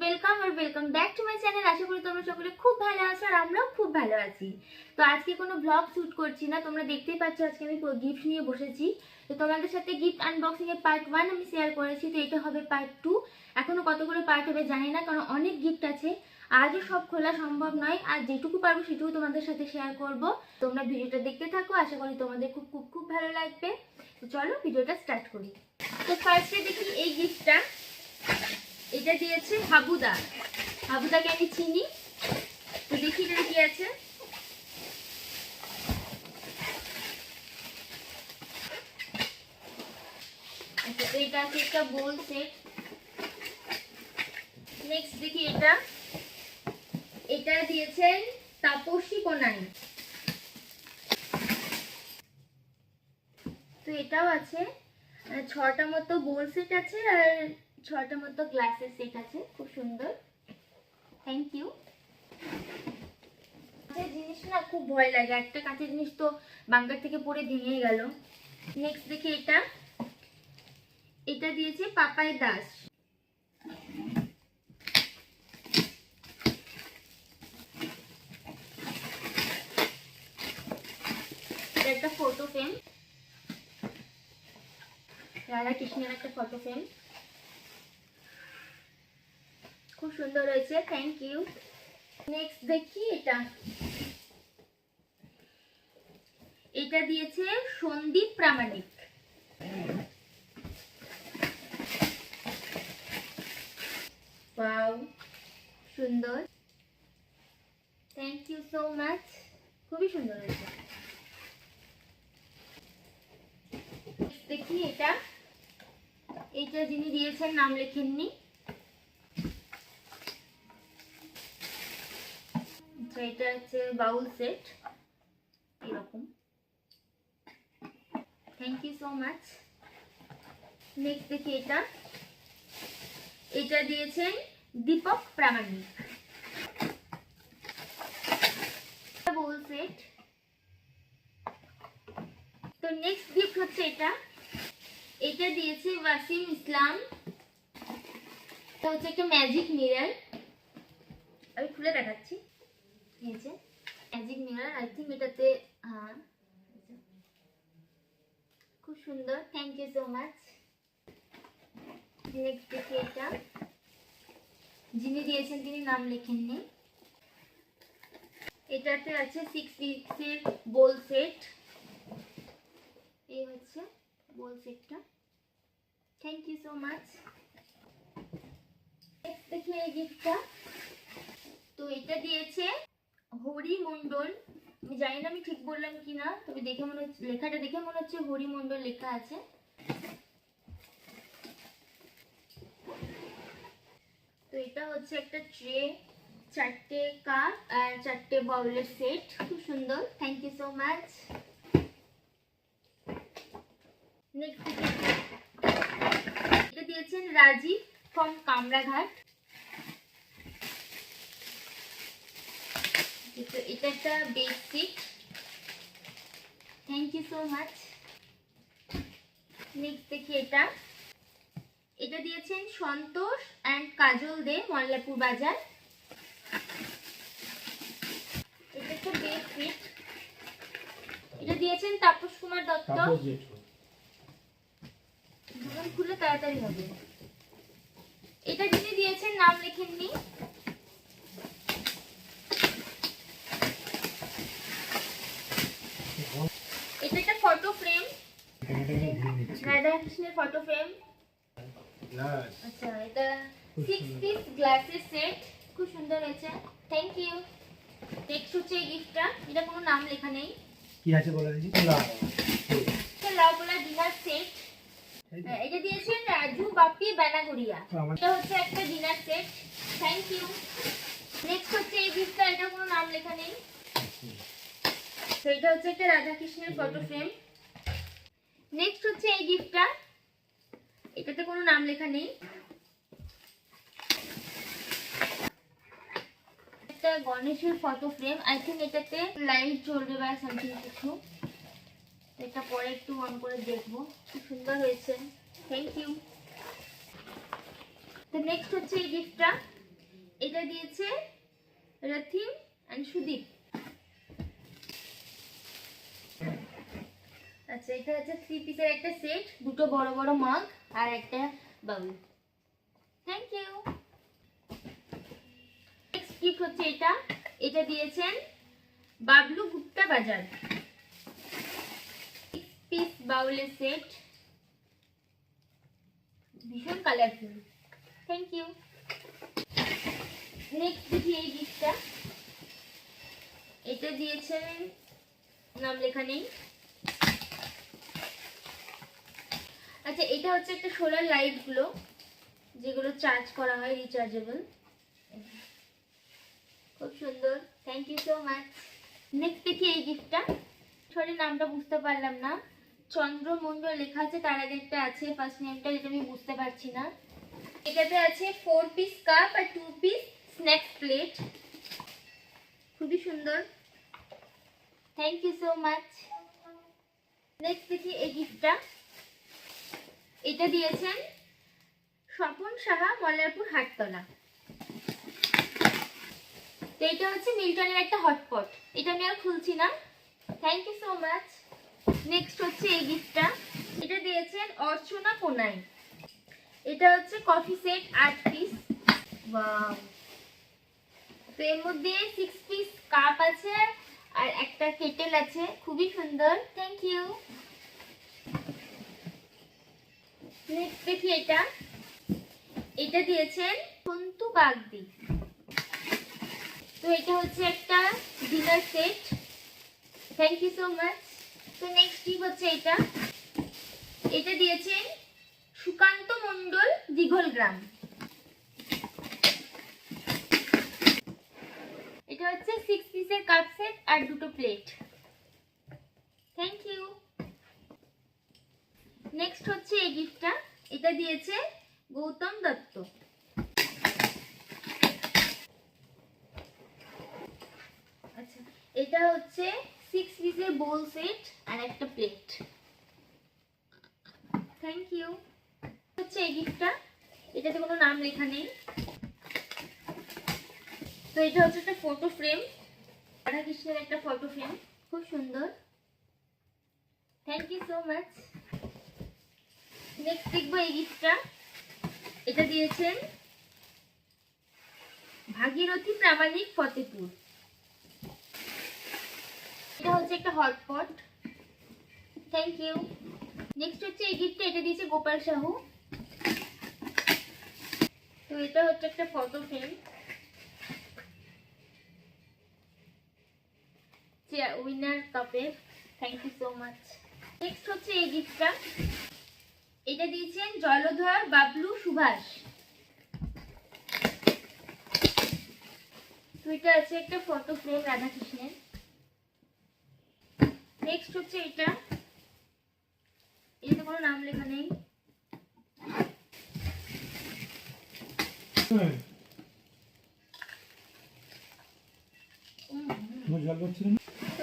Welcome R welcome back to my channel আশা করি তোমরা সকলে খুব ভালো আছো আর আমরাও খুব ভালো আছি। তো আজকে কোনো ব্লগ শ্যুট করছি না, তোমরা দেখতেই পাচ্ছ আজকে আমি গিফট নিয়ে বসেছি। তো তোমাদের সাথে গিফট আনবক্সিং এর পার্ট ওয়ান আমি শেয়ার করেছি, তো এটা হবে পার্ট টু এখনও কতগুলো পার্ট হবে জানি না, কারণ অনেক গিফট আছে। আজও সব খোলা সম্ভব নয়, আর যেটুকু পারব সেটুকু তোমাদের সাথে শেয়ার করব। তোমরা ভিডিওটা দেখতে থাকো, আশা করি তোমাদের খুব খুব খুব ভালো লাগবে। তো চলো ভিডিওটা স্টার্ট করি। তো ফার্স্টে দেখি এই গিফটটা এটা দিয়েছে হাবুদা। হাবুদাকে আমি চিনি। তো দেখি এটা কি আছে। আচ্ছা এটা আছে একটা বোল সেট। নেক্সট দেখি এটা। এটা দিয়েছেন তাপসী কোনাই তো এটাও আছে। ছটা মতো বোল সেট আছে আর ছটা মতো গ্লাসের সেট আছে, খুব সুন্দর। থ্যাংক ইউ কাঁচের জিনিস না খুব ভয় লাগে, একটা কাঁচের জিনিস তো বাঙ্গার থেকে পড়ে ভেঙে গেল। নেক্সট দেখি এটা। এটা দিয়েছে পাপাই দাস। একটা ফটো ফ্রেম রাধা কৃষ্ণের একটা ফটো ফ্রেম খুব সুন্দর হয়েছে থ্যাংক ইউ নেক্সট দেখি এটা। এটা দিয়েছে সন্দীপ প্রামাণিক। ওয়াও সুন্দর। থ্যাংক ইউ সো মাচ খুবই সুন্দর হয়েছে। দেখি এটা। এইটা যিনি দিয়েছেন, নাম লেখেননি। আচ্ছা এটা হচ্ছে বাউল সেট এরকম। Thank you so much next দেখি এটা। এটা দিয়েছেন দীপক প্রামাণিক। বাউল সেট তো নেক্সট গিফট হচ্ছে এটা। এটা দিয়েছে ওয়াসিম ইসলাম। এটা হচ্ছে একটা ম্যাজিক মিরর আমি খুলে দেখাচ্ছি। দিয়েছে ম্যাজিক মিরর আই থিঙ্ক এটাতে হ্যাঁ খুব সুন্দর। Thank you so much next দেখি এটা। যিনি দিয়েছেন, তিনি নাম লেখেননি। এটাতে আছে সিক্স পিসের বোল সেট এই হচ্ছে বোল সেটটা থ্যাংক ইউ সো মাচ দেখি এই গিফটটা তো এটা দিয়েছে হরি মণ্ডল আমি জানি না আমি ঠিক বললাম কি না তবে দেখে মনে হচ্ছে লেখাটা দেখে মনে হচ্ছে হরি মণ্ডল লেখা আছে। তো এটা হচ্ছে একটা ট্রে, চারটে কাপ আর চারটে বাউলের সেট। খুব সুন্দর। Thank you so much next এটা দিয়েছেন রাজীব ফ্রম কামরাঘাট। তো এটা একটা basic thank you so much next দেখি এটা। এটা দিয়েছেন সন্তোষ অ্যান্ড কাজল দে মল্লাপুর বাজার। এটা একটা বেসিক এটা দিয়েছেন তাপস কুমার দত্ত। খুলে তাড়াতাড়ি হবে। এটা যিনি দিয়েছেন নাম লেখেননি এটা একটা ফটো ফ্রেম রাধা কৃষ্ণের ফটো ফ্রেম আচ্ছা এটা সিক্স পিস গ্লাসের সেট খুব সুন্দর হয়েছে। থ্যাংক ইউ নেক্সট হচ্ছে এই গিফটটা এটা কোনো নাম লেখা নেই। কি আছে বলে দিচ্ছি এটা লাউকোলা ডিনার সেট এটা দিয়েছেন রাজু বাপি বেনাগুড়িয়া। এটা হচ্ছে একটা dinner set thank you next হচ্ছে এই গিফটটা এটা কোনো নাম লেখা নেই। তো এটা হচ্ছে একটা রাধা কৃষ্ণের ফটো ফ্রেম নেক্সট হচ্ছে এই গিফটটা এটাতে কোনো নাম লেখা নেই। একটা গণেশের ফটো ফ্রেম আই থিঙ্ক এটাতে লাইট জ্বলবে বা সামথিং কিছু। এটা পরে একটু অন করে দেখব। খুব সুন্দর হয়েছে। থ্যাংক ইউ তো নেক্সট হচ্ছে এই গিফটটা এটা দিয়েছে রথিম অ্যান্ড সুদীপ। আচ্ছা এটা হচ্ছে থ্রি পিসের একটা সেট দুটো বড় বড় মাগ আর একটা bowl thank you next gift হচ্ছে এটা। এটা দিয়েছেন বাবলু গুপ্তা বাজার। পিস বাউলের সেট ভীষণ কালারফুল থ্যাংক ইউ নেক্সট এই গিফটটা এটা দিয়েছেন, নাম লেখা নেই। আচ্ছা এটা হচ্ছে একটা সোলার লাইটগুলো, যেগুলো চার্জ করা হয় রিচার্জেবল খুব সুন্দর। Thank you so much next দেখি এই গিফটটা সরি নামটা বুঝতে পারলাম না। চন্দ্রমণ্ডল লেখা আছে, তার আগে একটা আছে ফার্স্ট নেমটা যেটা আমি বুঝতে পারছি না। এটাতে আছে ফোর পিস কাপ আর টু পিস স্ন্যাক্স প্লেট খুবই সুন্দর। Thank you so much next দেখি এই গিফটটা এটা দিয়েছেন স্বপন সাহা, মল্লারপুর হাটতলা। তো এটা হচ্ছে মিল্টনের একটা হটপট। এটা আমি আর খুলছি না। Thank you so much next হচ্ছে এই গিফটটা। এটা দিয়েছেন অর্চনা কোনাই। এটা হচ্ছে কফি সেট আট পিস তো এর মধ্যে সিক্স পিস কাপ আছে আর একটা কেটেল আছে। খুবই সুন্দর। থ্যাংক ইউ দেখি এটা। এটা দিয়েছেন সন্তু বাগদি। তো এটা হচ্ছে একটা dinner set thank you so much তো নেক্সট কি হচ্ছে এটা? এটা দিয়েছেন সুকান্ত মণ্ডল দিঘল গ্রাম। এটা হচ্ছে সিক্স পিসের কাপ সেট আর দুটো প্লেট থ্যাংক ইউ নেক্সট হচ্ছে এই গিফটটা এটা দিয়েছে গৌতম দত্ত। আচ্ছা এটা হচ্ছে সিক্স পিসের বোল সেট আর একটা প্লেট থ্যাংক ইউ হচ্ছে এই গিফটটা এটাতে কোনো নাম লেখা নেই। তো এটা হচ্ছে একটা ফটো ফ্রেম রাধাকৃষ্ণের একটা ফটো ফ্রেম খুব সুন্দর। Thank you so much next দেখব এই গিফটটা এটা দিয়েছেন ভাগীরথী প্রামাণিক ফতেপুর। এটা হচ্ছে একটা হটপট থ্যাংক ইউ নেক্সট হচ্ছে এই গিফটটা এটা দিয়েছে গোপাল সাহু। তো এটা হচ্ছে একটা ফটো ফ্রেম। উইনার কাপের thank you so much next হচ্ছে এই গিফটটা এটা দিয়েছেন জলধর বাবলু সুভাষ। এটা আছে একটা ফটো ফ্রেম রাধাকৃষ্ণের। নেক্সট হচ্ছে এটা। এতে কোনো নাম লেখা নেই।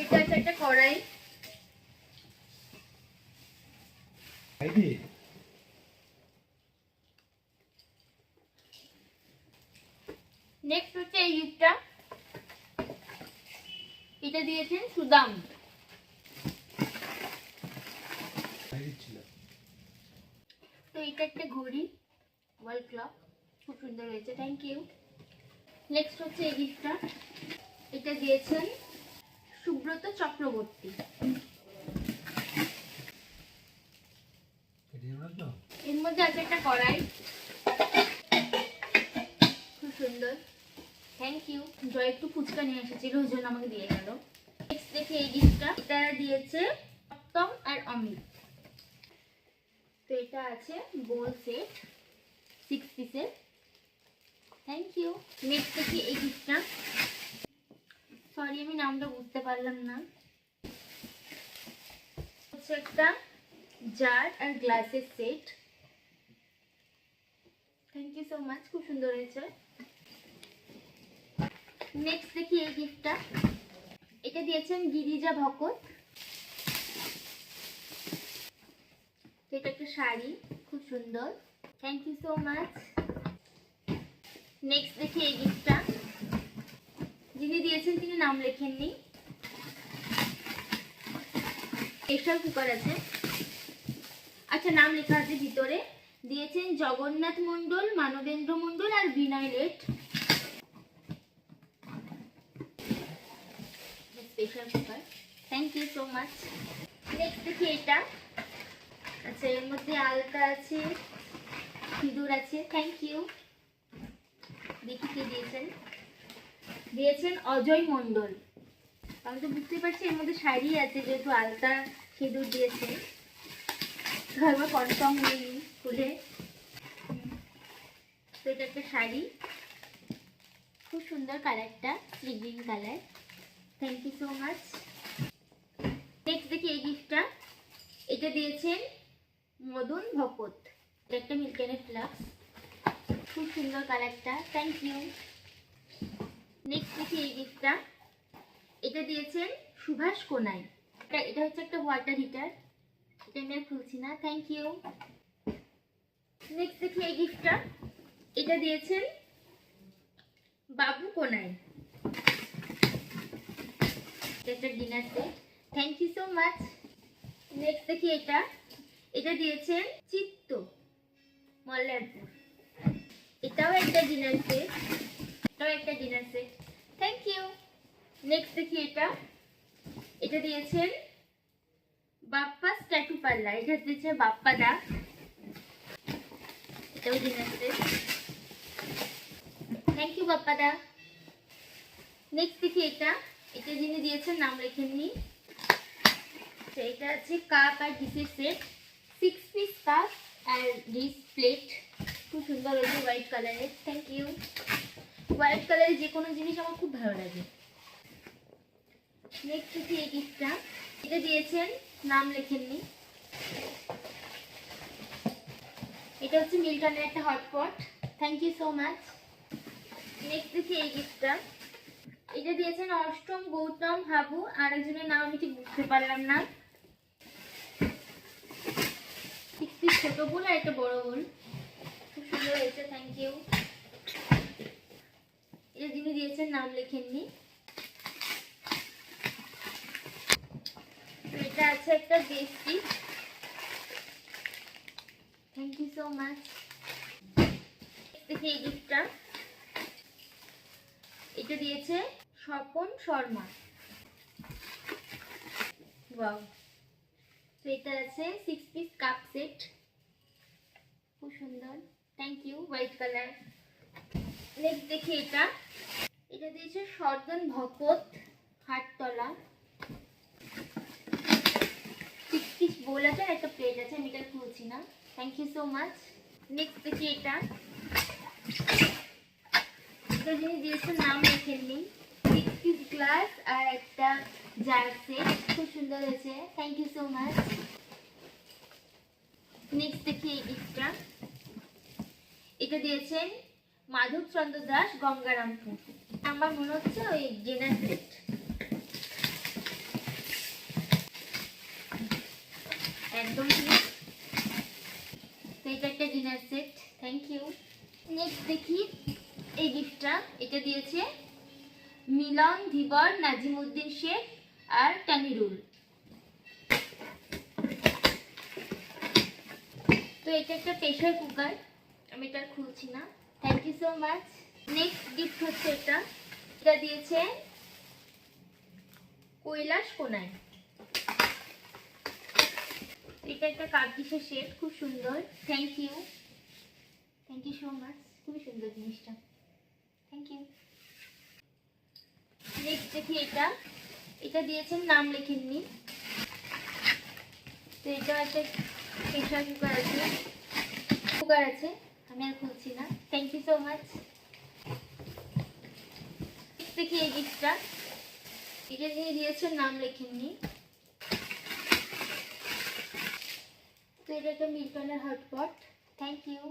এটা একটা কড়াই। নেক্সট হচ্ছে এই গিফটটা এটা দিয়েছেন সুদাম। তো এটা একটা ঘড়ি ওয়াল ক্লক খুব সুন্দর হয়েছে থ্যাংক ইউ নেক্সট হচ্ছে এই গিফটটা এটা দিয়েছেন সুব্রত চক্রবর্তী। এর মধ্যে আছে একটা কড়াই। জয় একটু ফুচকা নিয়ে এসেছিল, ওই জন্য আমাকে দিয়ে গেল। নেক্সট দেখি এই গিফটটা এটা দিয়েছে সপ্তম আর অমিত। তো এটা আছে গোল সেট সিক্স পিসের থ্যাংক ইউ নেক্সট দেখি এই গিফটটা সরি আমি নামটা বুঝতে পারলাম না। হচ্ছে একটা জার আর গ্লাসের set thank you so much খুব সুন্দর হয়েছে। নেক্সট দেখি এই গিফটটা এটা দিয়েছেন গিরিজা ভকত। এটা একটা শাড়ি, খুব সুন্দর। Thank you so much next দেখি এই গিফটটা যিনি দিয়েছেন তিনি নাম লেখেননি। প্রেশার কুকার আছে। আচ্ছা নাম লেখা আছে ভিতরে। দিয়েছেন জগন্নাথ মণ্ডল, মানবেন্দ্র মণ্ডল আর Binay late pressure cooker thank you so much next দেখি এটা? আচ্ছা এর মধ্যে আলতা আছে, সিঁদুর আছে। থ্যাংক ইউ দেখি দিয়েছেন। দিয়েছেন অজয় মণ্ডল। আমি তো বুঝতেই পারছি এর মধ্যে শাড়ি আছে, যেহেতু আলতা, সিঁদুর দিয়েছে একবার কনফার্ম হয়ে নিই তো এটা একটা শাড়ি। খুব সুন্দর কালারটা green colour thank you so much next দেখি এই গিফটটা এটা দিয়েছেন মদন ভকত। এটা একটা মিল্কেনের ফ্লাক্স খুব সুন্দর কালারটা থ্যাংক ইউ নেক্সট দেখি এই গিফটটা এটা দিয়েছেন সুভাষ কোনাই। এটা এটা হচ্ছে একটা ওয়াটার হিটার এটা আমি আর খুলছি না। থ্যাংক ইউ নেক্সট দেখি এই গিফটটা এটা দিয়েছেন বাবু কোনাই। একটা dinner set thank you so much next দেখি এটা। এটা দিয়েছেন চিত্ত, মল্লারপুর। এটাও একটা ডিনার সেট এটাও একটা dinner set thank you next দেখি এটা। এটা দিয়েছেন বাপ্পা স্ট্যাটু পাল্লা এটা দিয়েছে বাপ্পা দা। এটাও dinner set thank you Bappa da. Next দেখি এটা। এটা যিনি দিয়েছেন, নাম লেখেননি। এটা আছে কাপ আর ডিসের সেট। সিক্স পিস কাপ আর ডিস প্লেট খুব সুন্দর হয়েছে হোয়াইট কালারের। থ্যাংক ইউ হোয়াইট কালারের যে কোনো জিনিস আমার খুব ভালো লাগে। নেক্সট হচ্ছে এই গিফটটা এটা দিয়েছেন, নাম লেখেননি। এটা হচ্ছে মিল্টনের একটা hotpot thank you so much next দেখি এই গিফটটা এটা দিয়েছেন অষ্টম গৌতম হাবু আর একজনের নাম আমি ঠিক বুঝতে পারলাম না। ছোট বল আর একটা বড় বল খুব সুন্দর হয়েছে থ্যাংক ইউ এটা যিনি দিয়েছেন নাম লেখেননি। এটা আছে একটা বেস্টি থ্যাংক ইউ সো মাচ দেখি এই গিফটটা এটা দিয়েছে স্বপন শর্মা। তো এটা আছে সিক্স পিস কাপ সেট খুব সুন্দর। Thank you white colour next দেখি এটা। এটা দিয়েছে সর্দন ভকত হাটতলা। পিস বোল আছে আর একটা প্লেট আছে, আমি এটা খুলছি না। Thank you so much next দেখি এটা। এটা যিনি দিয়েছেন নাম লেখেননি। সিক্স পিস গ্লাস আর একটা জার খুব সুন্দর হয়েছে। Thank you so much next দেখি এই গিফটটা এটা দিয়েছেন মাধব চন্দ্র দাস গঙ্গারামপুর। আমার মনে হচ্ছে ওই ডিনার সেট একদম। তো এটা একটা dinner set thank you next দেখি এই গিফটটা এটা দিয়েছে মিলন, ধীবর, নাজিমুদ্দিন শেখ আর টানিরুল তো এটা একটা প্রেশার কুকার আমি এটা খুলছি না। Thank you so much next gift হচ্ছে এটা। এটা দিয়েছে কৈলাস কোনায় এটা একটা কার্ডিসের সেট খুব সুন্দর। Thank you thank you so much খুবই সুন্দর জিনিসটা। থ্যাংক ইউ নেক্সট দেখি এটা? এটা দিয়েছেন, নাম লেখেননি। তো এটা একটা প্রেশার কুকার আছে। কুকার আছে, আমি আর খুলছি না। থ্যাংক ইউ সো মাচ দেখি এই গিফটটা এটা যিনি দিয়েছেন, নাম লেখেননি। তো এটা একটা মিল্টনের হটপট থ্যাংক ইউ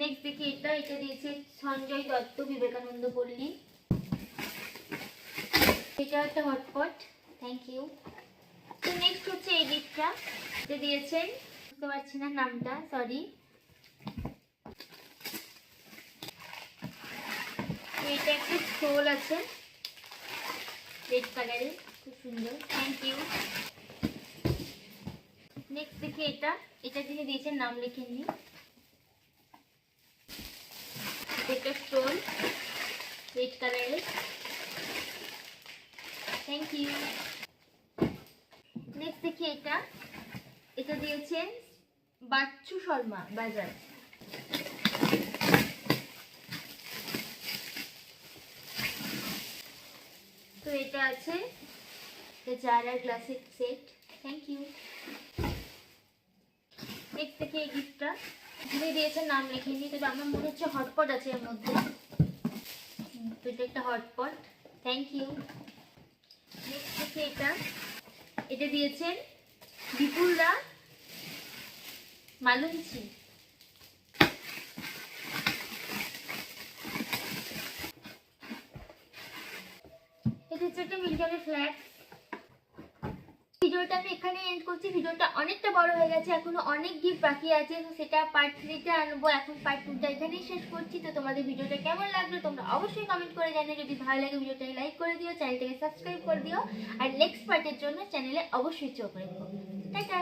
নেক্সট দেখি এটা এটা দিয়েছে সঞ্জয় দত্ত বিবেকানন্দ পল্লী। এটা একটা হটপট থ্যাংক ইউ তো নেক্সট হচ্ছে এই গিফটটা এটা দিয়েছেন, বুঝতে পারছি না নামটা সরি সোল আছে রেড কালারের খুব সুন্দর থ্যাংক ইউ নেক্সট দেখি এটা এটা যিনি দিয়েছেন নাম লেখেননি এটা স্টোন রেড কালারের থ্যাংক ইউ নেক্সট দেখি এটা। এটা দিয়েছেন বাচ্চু শর্মা বাজার তো এটা আছে। জারার গ্লাসের সেট থ্যাংক ইউ নেক্সট থেকে এই গিফটটা যিনি দিয়েছেন নাম লেখেনি তবে আমার মনে হচ্ছে হটপট আছে এর মধ্যে। তো এটা একটা হটপট থ্যাংক ইউ নেক্সট এটা। এটা দিয়েছেন বিপুলদা মালুঞ্চি এটা হচ্ছে একটা মিল্টনের ফ্ল্যাট। ভিডিওটা আমি এখানে এন্ড করছি। ভিডিওটা অনেকটা বড় হয়ে গেছে, এখনও অনেক গিফট বাকি আছে, তো সেটা পার্ট থ্রিতে আনব। এখন পার্ট টুটা এখানেই শেষ করছি। তো তোমাদের ভিডিওটা কেমন লাগল তোমরা অবশ্যই কমেন্ট করে জানিও। যদি ভালো লাগে ভিডিওটাকে লাইক করে দিও চ্যানেলটাকে সাবস্ক্রাইব করে দিও। আর নেক্সট পার্টের জন্য চ্যানেলে অবশ্যই চোখ রেখো। টাটা!